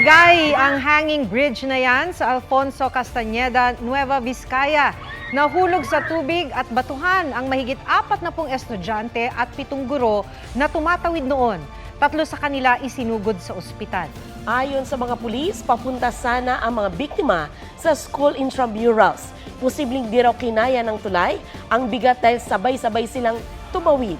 Bumigay ang hanging bridge na yan sa Alfonso Castañeda, Nueva Vizcaya. Nahulog sa tubig at batuhan ang mahigit apat na pong estudyante at pitong guro na tumatawid noon. Tatlo sa kanila isinugod sa ospital. Ayon sa mga pulis, papunta sana ang mga biktima sa school intramurals. Posibleng di raw kinaya ng tulay ang bigat dahil sabay-sabay silang tumawid.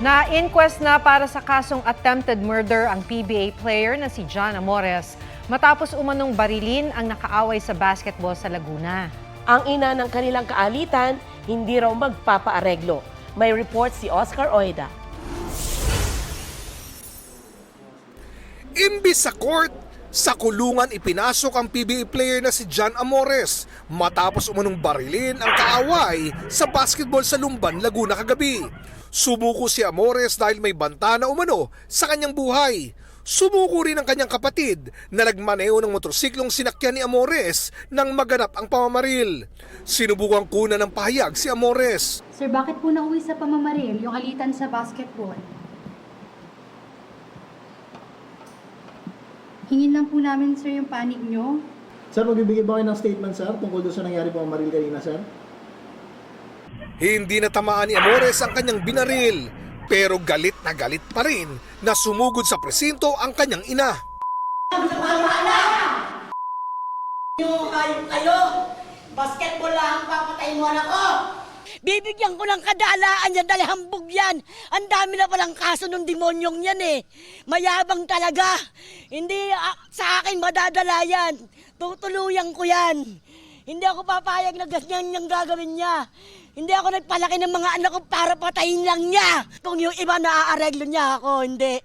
Na-inquest na para sa kasong attempted murder ang PBA player na si John Amores matapos umanong barilin ang nakaaway sa basketball sa Laguna. Ang ina ng kanilang kaalitan, hindi raw magpapaareglo. May report si Oscar Oida. Imbis sa court, sa kulungan ipinasok ang PBA player na si John Amores matapos umunong barilin ang kaaway sa basketball sa Lumban, Laguna kagabi. Sumuko si Amores dahil may banta na umano sa kanyang buhay. Sumuko rin ang kanyang kapatid na nagmaneho ng motorsiklong sinakyan ni Amores nang maganap ang pamamaril. Sinubukan kuna ng pahayag si Amores. Sir, bakit po nauwi sa pamamaril yung alitan sa basketball? Hingin lang po namin, sir, yung panig nyo. Sir, magbibigay ba kayo ng statement, sir, tungkol doon sa nangyari po ang maril kanina, sir? Hindi natamaan ni Amores ang kanyang binaril, pero galit na galit pa rin na sumugod sa presinto ang kanyang ina. Kayo, kayo, basketball lang ang papatayin mo anak ko. Bibigyan ko ng kadalaan yan dahil hambog yan. Ang dami na palang kaso ng demonyong yan eh. Mayabang talaga. Hindi ah, sa akin madadala yan. Tutuluyan ko yan. Hindi ako papayag na ganyan yung gagawin niya. Hindi ako nagpalaki ng mga anak ko para patayin lang niya. Kung yung iba naaareglo niya ako, hindi.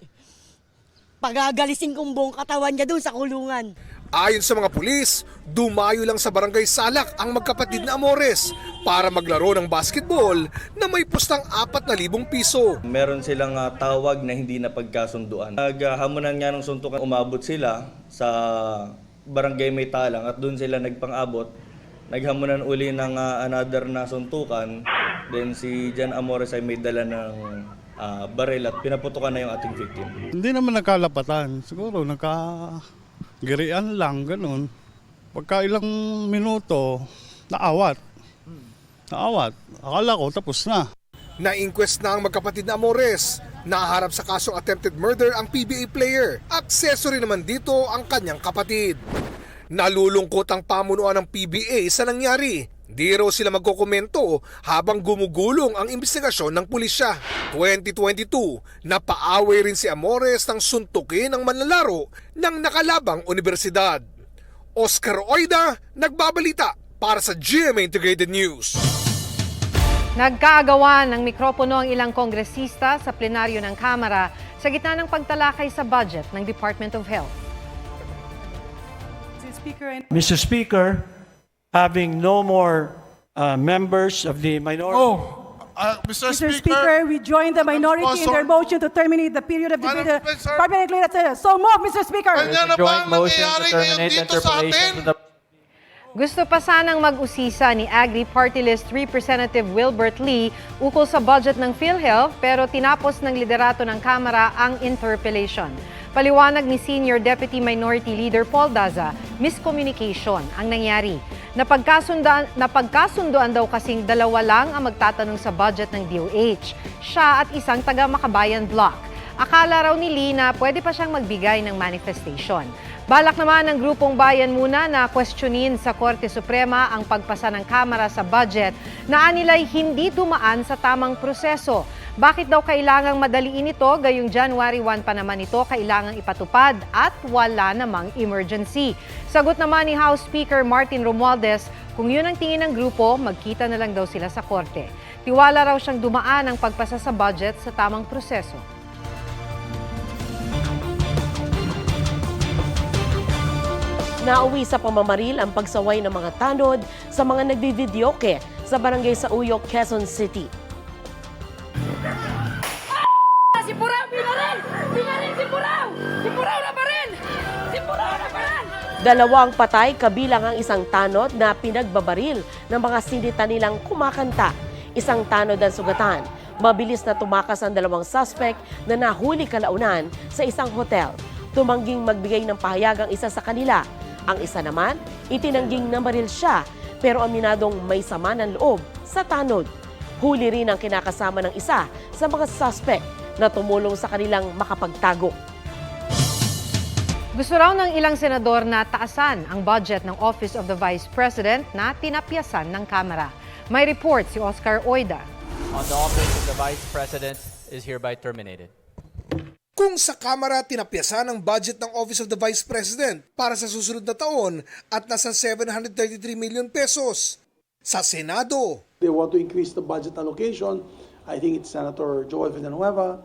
Pagagalisin kong buong katawan niya doon sa kulungan. Ayon sa mga pulis, dumayo lang sa barangay Salak ang magkapatid na Amores para maglaro ng basketball na may pustang 4,000 piso. Meron silang ah, tawag na hindi na pagkasunduan. Naghamunan nga ng suntukan, umabot sila sa barangay May Talang at doon sila nagpang-abot. Naghamunan uli ng ah, another na suntukan. Then si Jan Amores ay may dala ng ah, baril at pinaputukan na yung ating victim. Hindi naman nagkalapatan. Siguro nagka girian lang, ganun. Pagka ilang minuto, naawat. Naawat. Akala ko tapos na. Na-inquest na ang magkapatid na Amores. Naharap sa kasong attempted murder ang PBA player. Accessory naman dito ang kanyang kapatid. Nalulungkot ang pamunuan ng PBA sa nangyari. Di raw sila magkokomento habang gumugulong ang investigasyon ng pulisya. 2022, napaaway rin si Amores ng suntukin ng manlalaro ng nakalabang universidad. Oscar Oida, nagbabalita para sa GMA Integrated News. Nagkaagawan ng mikropono ang ilang kongresista sa plenaryo ng Kamara sa gitna ng pagtalakay sa budget ng Department of Health. Mr. Speaker, having no more uh, members of the minority. Oh, uh, Mr. Mr. Speaker, Speaker, we join the minority in their Sponsor- motion to terminate the period of debate. That's it. So move, Mr. Speaker. Ganyan na ba ang nangyayari ngayon dito sa atin? Gusto pa sanang mag-usisa ni Agri Party List Representative Wilbert Lee ukol sa budget ng PhilHealth pero tinapos ng liderato ng Kamara ang interpellation. Paliwanag ni Senior Deputy Minority Leader Paul Daza, miscommunication ang nangyari. Napagkasundoan, napagkasundoan daw kasing dalawa lang ang magtatanong sa budget ng DOH, siya at isang taga-Makabayan Block. Akala raw ni Lee na pwede pa siyang magbigay ng manifestation. Balak naman ng grupong bayan muna na questionin sa Korte Suprema ang pagpasa ng Kamara sa budget na anilay hindi dumaan sa tamang proseso. Bakit daw kailangang madaliin ito gayong January 1 pa naman ito kailangang ipatupad at wala namang emergency. Sagot naman ni House Speaker Martin Romualdez, kung yun ang tingin ng grupo, magkita na lang daw sila sa Korte. Tiwala raw siyang dumaan ang pagpasa sa budget sa tamang proseso. Nauwi sa pamamaril ang pagsaway ng mga tanod sa mga nagbividyoke sa barangay sa Uyok, Quezon City. Si Purao, binaril! Binaril si Purao! Si Purao na baril! Si Purao na baril! Dalawang patay kabilang ang isang tanod na pinagbabaril ng mga sindita nilang kumakanta. Isang tanod ang sugatan. Mabilis na tumakas ang dalawang suspect na nahuli kalaunan sa isang hotel. Tumangging magbigay ng pahayag ang isa sa kanila. Ang isa naman, itinangging na maril siya pero aminadong may sama ng loob sa tanod. Huli rin ang kinakasama ng isa sa mga suspect na tumulong sa kanilang makapagtago. Gusto raw ng ilang senador na taasan ang budget ng Office of the Vice President na tinapyasan ng Kamara. May report si Oscar Oida. On the office of the Vice President is hereby terminated. Kung sa Kamara tinapyasan ang budget ng Office of the Vice President para sa susunod na taon at nasa 733 million pesos. Sa Senado, They want to increase the budget allocation. I think it's Senator Joel Villanueva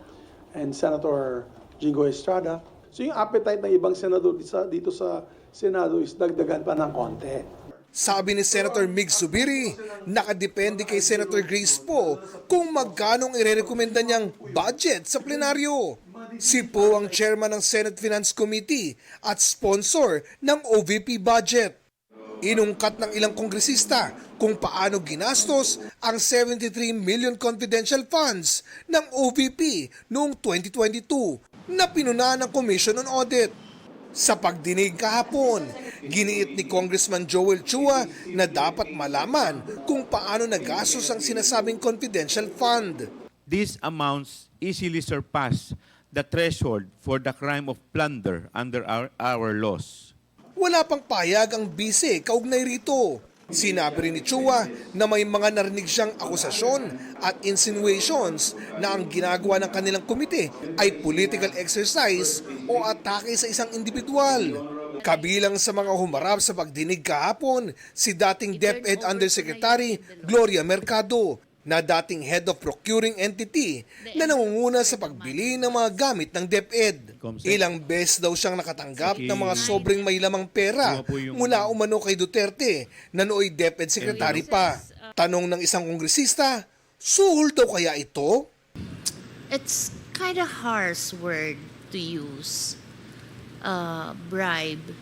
and Senator Jingo Estrada. So yung appetite ng ibang senador dito sa, Senado is dagdagan pa ng konti. sabi ni Senator Mig Subiri, nakadepende kay Senator Grace Poe kung magkano irerekomenda niyang budget sa plenaryo. Si Poe ang chairman ng Senate Finance Committee at sponsor ng OVP budget. Inungkat ng ilang kongresista kung paano ginastos ang 73 million confidential funds ng OVP noong 2022 na pinuna ng Commission on Audit. Sa pagdinig kahapon, giniit ni Congressman Joel Chua na dapat malaman kung paano nagastos ang sinasabing confidential fund. These amounts easily surpass the threshold for the crime of plunder under our, our laws. Wala pang payag ang bise kaugnay rito. Sinabi rin ni Chua na may mga narinig siyang akusasyon at insinuations na ang ginagawa ng kanilang komite ay political exercise o atake sa isang individual. Kabilang sa mga humarap sa pagdinig kahapon, si dating DepEd Undersecretary Gloria Mercado na dating head of procuring entity na nangunguna sa pagbili ng mga gamit ng DepEd. Ilang beses daw siyang nakatanggap ng mga sobrang may lamang pera mula umano kay Duterte na nooy DepEd secretary pa. Tanong ng isang kongresista, suhol daw kaya ito? it's kind of harsh word to use uh, bribe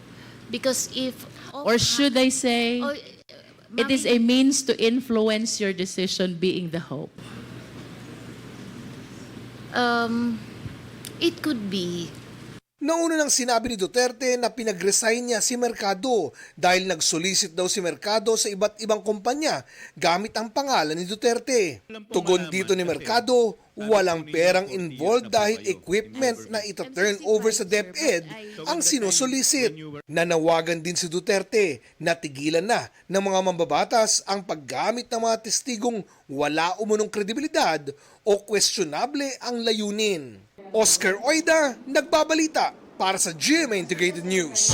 because if Or should I say, Oh, it is a means to influence your decision being the hope? um it could be Nauna nang sinabi ni Duterte na pinag-resign niya si Mercado dahil nag-solicit daw si Mercado sa iba't ibang kumpanya gamit ang pangalan ni Duterte. Tugon dito ni Mercado, walang perang involved dahil equipment na ita-turn over sa DepEd ang sinusolicit. Nanawagan din si Duterte na tigilan na ng mga mambabatas ang paggamit ng mga testigong wala umunong kredibilidad o questionable ang layunin. Oscar Oida, nagbabalita para sa GMA Integrated News.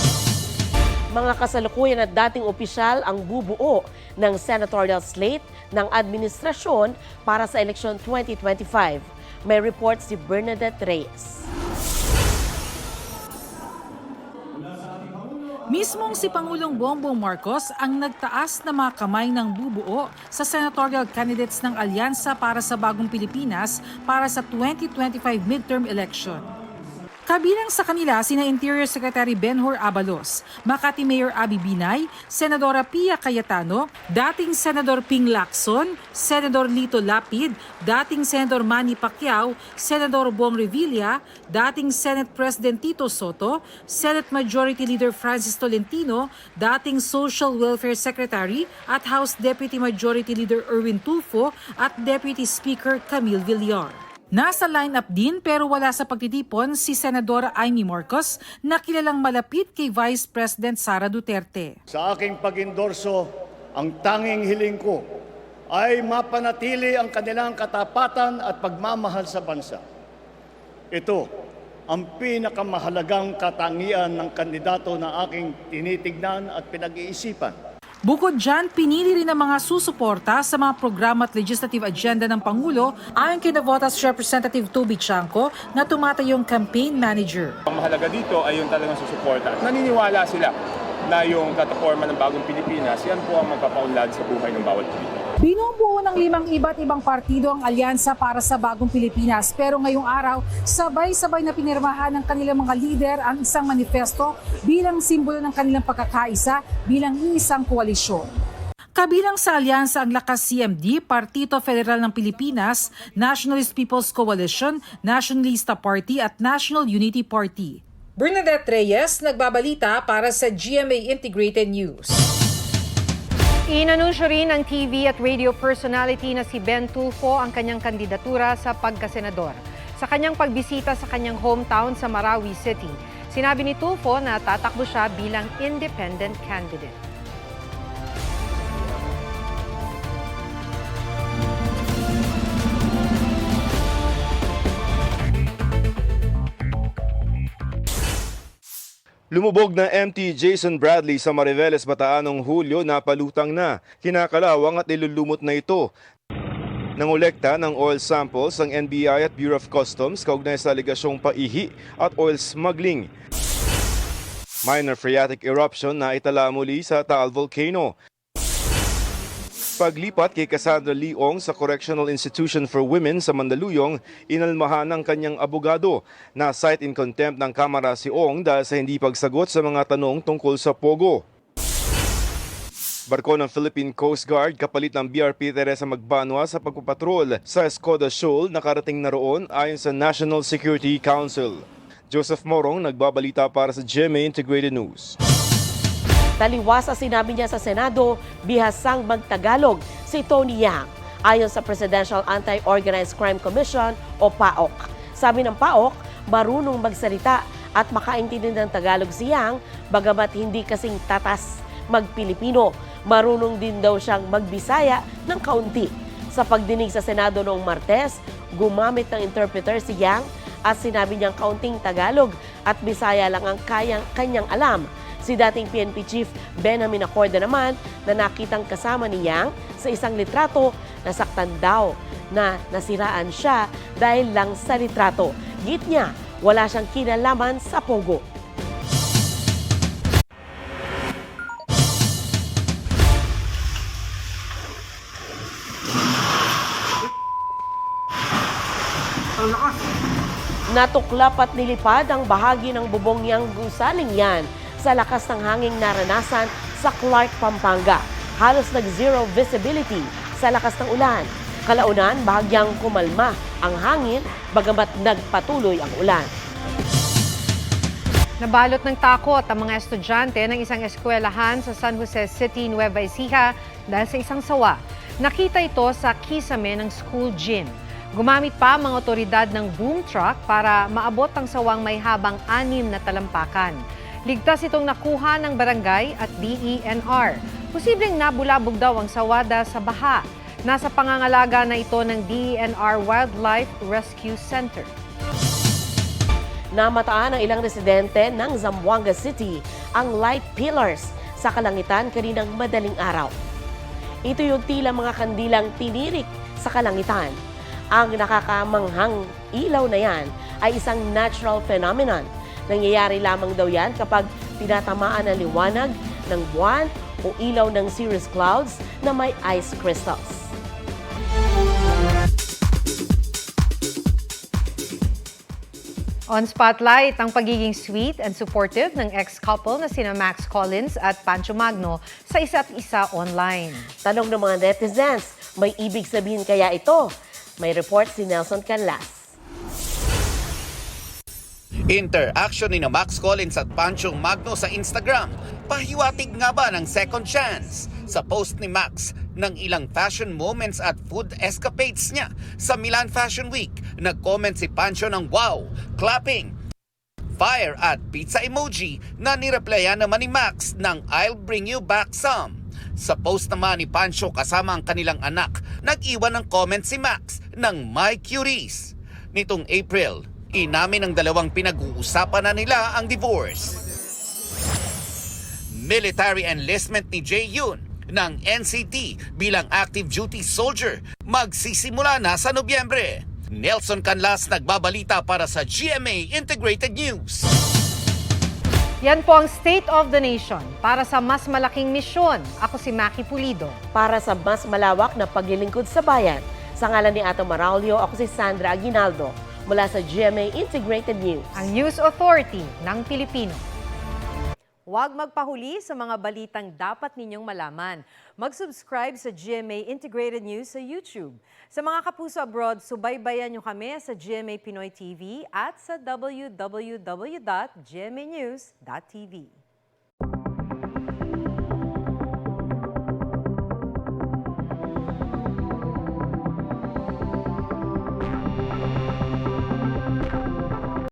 Mga kasalukuyan at dating opisyal ang bubuo ng senatorial slate ng administrasyon para sa eleksyon 2025. May report si Bernadette Reyes. Mismong si Pangulong Bongbong Marcos ang nagtaas na mga kamay ng bubuo sa senatorial candidates ng Alyansa para sa Bagong Pilipinas para sa 2025 midterm election. Kabilang sa kanila sina Interior Secretary Benhur Abalos, Makati Mayor Abi Binay, Senadora Pia Cayetano, dating Senador Ping Lacson, Senador Lito Lapid, dating Senador Manny Pacquiao, Senador Bong Revilla, dating Senate President Tito Soto, Senate Majority Leader Francis Tolentino, dating Social Welfare Secretary at House Deputy Majority Leader Erwin Tulfo at Deputy Speaker Camille Villar. Nasa lineup din pero wala sa pagtitipon si Senadora Amy Marcos na kilalang malapit kay Vice President Sara Duterte. Sa aking pag-endorso, ang tanging hiling ko ay mapanatili ang kanilang katapatan at pagmamahal sa bansa. Ito ang pinakamahalagang katangian ng kandidato na aking tinitignan at pinag-iisipan. Bukod dyan, pinili rin ang mga susuporta sa mga programa at legislative agenda ng Pangulo ayon kay Navotas Representative Toby Chanco na tumatayong campaign manager. Ang mahalaga dito ay yung talagang susuporta. Naniniwala sila na yung plataforma ng Bagong Pilipinas, yan po ang magpapaunlad sa buhay ng bawat Pilipino. Binubuo ng limang iba't ibang partido ang alyansa para sa bagong Pilipinas pero ngayong araw sabay-sabay na pinirmahan ng kanilang mga lider ang isang manifesto bilang simbolo ng kanilang pagkakaisa bilang iisang koalisyon. Kabilang sa alyansa ang Lakas CMD, Partido Federal ng Pilipinas, Nationalist People's Coalition, Nationalista Party at National Unity Party. Bernadette Reyes, nagbabalita para sa GMA Integrated News. Inanunsyo rin ng TV at radio personality na si Ben Tulfo ang kanyang kandidatura sa pagkasenador. Sa kanyang pagbisita sa kanyang hometown sa Marawi City, sinabi ni Tulfo na tatakbo siya bilang independent candidate. Lumubog na MT Jason Bradley sa Mariveles, Bataan noong Hulyo na palutang na. Kinakalawang at nilulumot na ito. Nangolekta ng oil samples ang NBI at Bureau of Customs kaugnay sa aligasyong paihi at oil smuggling. Minor phreatic eruption na itala muli sa Taal Volcano. Paglipat kay Cassandra Leong sa Correctional Institution for Women sa Mandaluyong, inalmahan ng kanyang abogado na cite in contempt ng Kamara si Ong dahil sa hindi pagsagot sa mga tanong tungkol sa Pogo. Barko ng Philippine Coast Guard kapalit ng BRP Teresa Magbanwa sa pagpapatrol sa Escoda Shoal nakarating na roon ayon sa National Security Council. Joseph Morong nagbabalita para sa GMA Integrated News. Taliwas sa sinabi niya sa Senado, bihasang magtagalog si Tony Yang ayon sa Presidential Anti-Organized Crime Commission o PAOK. Sabi ng PAOK, marunong magsalita at makaintindi ng Tagalog si Yang bagamat hindi kasing tatas magpilipino. Marunong din daw siyang magbisaya ng kaunti. Sa pagdinig sa Senado noong Martes, gumamit ng interpreter si Yang at sinabi niyang kaunting Tagalog at Bisaya lang ang kayang, kanyang alam. Si dating PNP Chief Benjamin Acorda naman na nakitang kasama ni Yang sa isang litrato, nasaktan daw na nasiraan siya dahil lang sa litrato. Git niya, wala siyang kinalaman sa Pogo. Natuklap at nilipad ang bahagi ng bubong niyang gusaling yan sa lakas ng hanging naranasan sa Clark, Pampanga. Halos nag-zero visibility sa lakas ng ulan. Kalaunan, bahagyang kumalma ang hangin bagamat nagpatuloy ang ulan. Nabalot ng takot ang mga estudyante ng isang eskwelahan sa San Jose City, Nueva Ecija dahil sa isang sawa. Nakita ito sa kisame ng school gym. Gumamit pa mga otoridad ng boom truck para maabot ang sawang may habang anim na talampakan. Ligtas itong nakuha ng barangay at DENR. Posibleng nabulabog daw ang sawada sa baha. Nasa pangangalaga na ito ng DENR Wildlife Rescue Center. Namataan ng ilang residente ng Zamboanga City ang light pillars sa kalangitan kaninang madaling araw. Ito yung tila mga kandilang tinirik sa kalangitan. Ang nakakamanghang ilaw na yan ay isang natural phenomenon. Nangyayari lamang daw yan kapag tinatamaan ng liwanag ng buwan o ilaw ng cirrus clouds na may ice crystals. On Spotlight, ang pagiging sweet and supportive ng ex-couple na sina Max Collins at Pancho Magno sa isa't isa online. Tanong ng mga netizens, may ibig sabihin kaya ito? May report si Nelson Canlas. Interaction ni na Max Collins at Pancho Magno sa Instagram. Pahiwatig nga ba ng second chance? Sa post ni Max ng ilang fashion moments at food escapades niya sa Milan Fashion Week, nag-comment si Pancho ng wow, clapping, fire at pizza emoji na nireplyan naman ni Max ng I'll bring you back some. Sa post naman ni Pancho kasama ang kanilang anak, nag-iwan ng comment si Max ng My Curies. Nitong April, inamin ng dalawang pinag-uusapan na nila ang divorce. Military enlistment ni Jae Yoon ng NCT bilang active duty soldier magsisimula na sa Nobyembre. Nelson Canlas nagbabalita para sa GMA Integrated News. Yan po ang State of the Nation. Para sa mas malaking misyon, ako si Maki Pulido. Para sa mas malawak na paglilingkod sa bayan, sa ngalan ni Ato Maraulio, ako si Sandra Aguinaldo mula sa GMA Integrated News. Ang News Authority ng Pilipino. Huwag magpahuli sa mga balitang dapat ninyong malaman. Mag-subscribe sa GMA Integrated News sa YouTube. Sa mga kapuso abroad, subaybayan nyo kami sa GMA Pinoy TV at sa www.gmanews.tv.